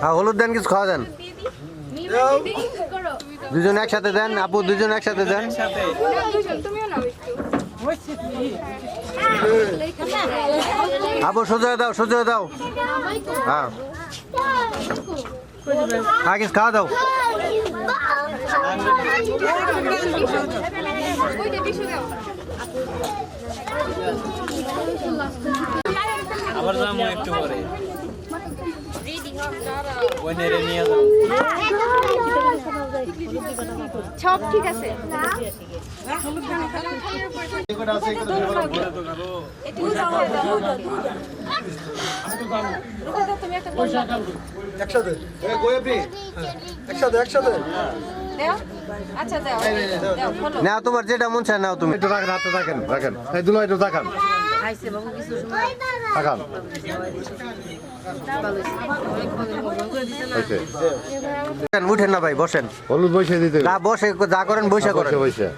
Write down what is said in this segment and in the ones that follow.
হ্যাঁ হলুদ দেন, কিছু খাওয়া দেন। দুজন একসাথে দেন, আপু, দুজন একসাথে দেন। আপু, সোজা দাও সোজা দাও। হ্যাঁ হ্যাঁ খাওয়া দাও। আবার যাব একটু পরে। সব ঠিক আছে। একসাথে। একসাথে একসাথে। আচ্ছা দেও দেও বলো না তোমার যেটা মন চায় নাও তুমি। একটু রাখেন হাতে রাখেন রাখেন। এই দুলো একটু রাখান। রাখান। উঠেন না ভাই বসেন। হলুদ বসে দিতে। না বসে যা করেন বসে করেন। বসে বসে।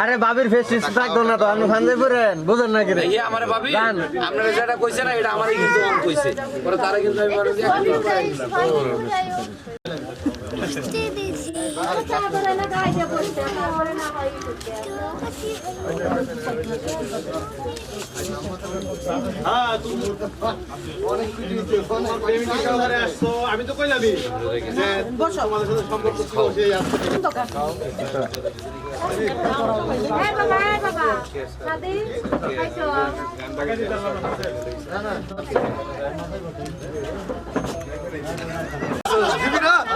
আরে বাবির ফেস রিস্ক থাকতো না তো আপনি ফান্দে পড়েন বুঝেন না কিরে ইয়া আমার বাবি আপনারা যেটা কইছে না এটা আমারই কিন্তু অন কইছে। পরে তারা কিন্তু আমি যে আমি তো কইলাম যে তোমাদের সাথে সম্পর্ক ছিল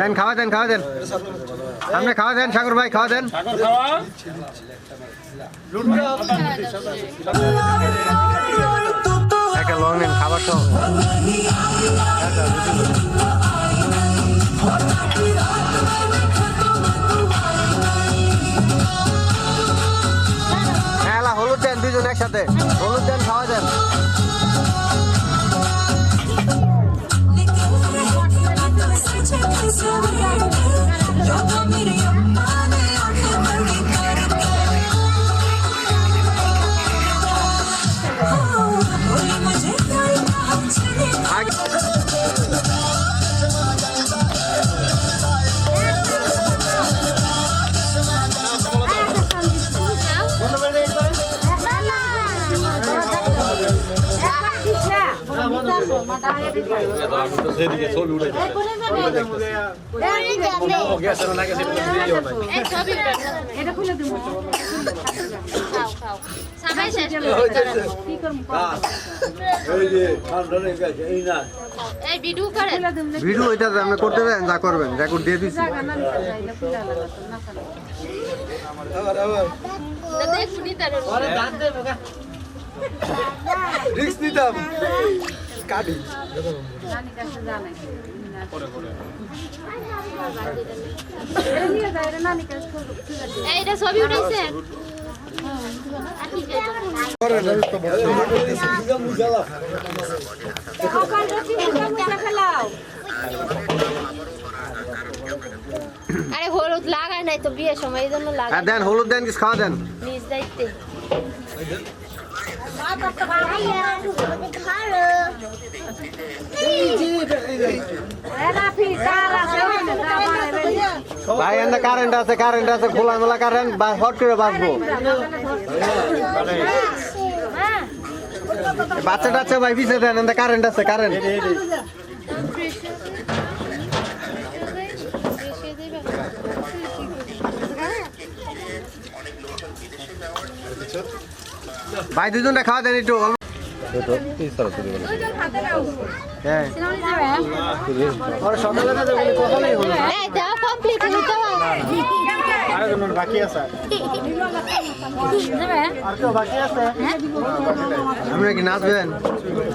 দেন খাওয়া দেন খাওয়া দেন। সামনে খাওয়া দেন সাগর ভাই খাওয়া দেন। একটা লং নেন খাবার সহ। হ্যাঁ হলুদ দেন দুজন একসাথে। এটা খুলে দেবো। সবাই শেষ কি করব এই ভিডিও করে। খুলে দেবো। না ভিডিও এটা আপনি করতে দেন যা করবেন রেকর্ড দিয়ে ফেলে আবার আবার। দেখ শুনি তার রিস্ক নিতাম কাটি নানি কাছে দিই এইটা ছবি উঠাইছে? আরে হলুদ লাগায় নাই তো বিয়ের সময় এই জন্য আর লাগায় দেন হলুদ দেন কিছু খাওয়া দেন। নিজ দায়িত্বে। ভাই, এখানে কারেন্ট আছে কারেন্ট আছে খোলা মেলা কারেন্ট বা হট করে বাঁচবো। বাচ্চা টাচ্চা ভাই পিছিয়ে দেন, এখানে কারেন্ট আছে কারেন্ট ভাই দুজনটা খাওয়া দেন একটু। অল্প। হ্যাঁ ওরা সকালে না যাবে, কথাই হলো না। এই দাও কমপ্লিট বাকি আছে আর কেউ বাকি আছে আপনারা কি নাচবেন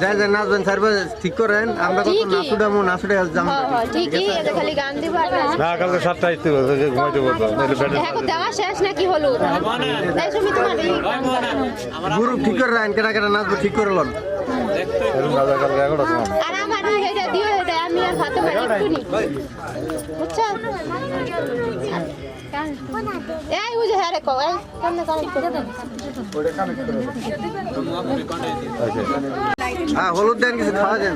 যাই যাই নাচবেন স্যার ঠিক করেন আমরা কত হ্যাঁ হ্যাঁ খালি গান দিব ঠিক করে রাখেন কেটা কেটা নাচবো ঠিক করে লন এরকম রাজা কালকে এগারোটা তোমার? আর আমার এটা দিও এটা আমি আর ভাতে মারি একটু নি বুঝছ? এই বুঝে হ্যাঁ এই কেমনে করে? হ্যাঁ হলুদ দেন কিছু খাওয়া দেন।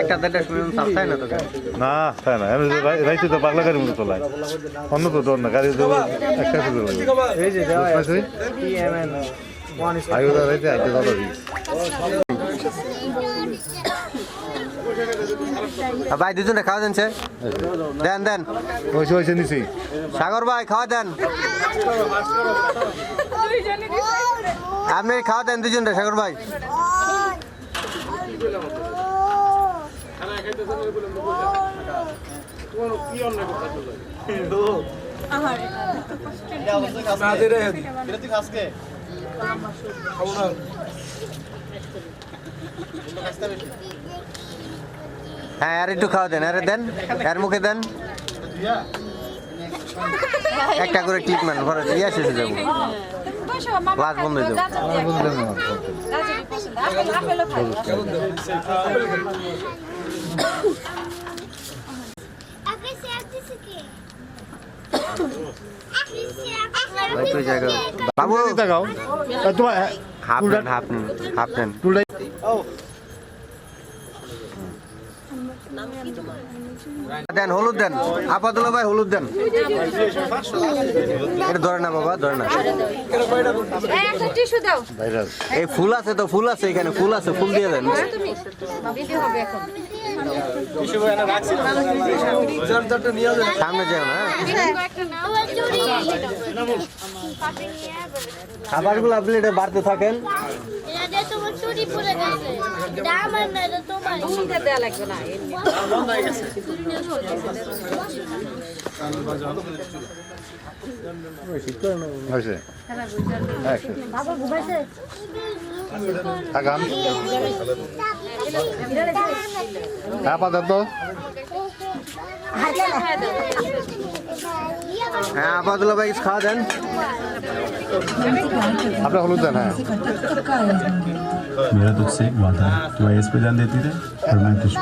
একটা দেড়টা না তো না তাই না। আমি রাইতে তো পাগলা গাড়ির মতো চলাই। অন্য তো ডর না গাড়ি তো একটা শুধু আগে তো রাইতে আইতে দাদা ভাই দুজনে খাওয়া দেন দেন দেন। ওইসে ওইসে নিছি। সাগর ভাই খাওয়া দেন। আপনি খাওয়া দেন দুজনটা সাগর ভাই। হ্যাঁ আর একটু খাওয়া দেন আরে দেন আর মুখে দেন। একটা করে মান পরে ইয়ে শেষে যাব। ক্লাস বন্ধ হয়ে যাব। বাবু দেখাও হাফ হাফ হাফ দেন হলুদ দেন। আপাতত ভাই হলুদ দেন। এটা ধরে না বাবা ধরে না এই একটা টিস্যু দাও। ভাইরাস এই ফুল আছে তো ফুল আছে এখানে ফুল আছে ফুল দিয়ে দেন। তুমি দিতে হবে সামনে যাও না খাবারগুলো আপনি এটা বাড়তে থাকেন। তোমার আগাম হ্যাঁ হ্যাঁ আপাতত ভাই খাওয়া দেন। আপনার হলুদ দেন হ্যাঁ। मेरा तुझसे एक वादा है। तू आई एस पे जान देती थी और मैं तुझ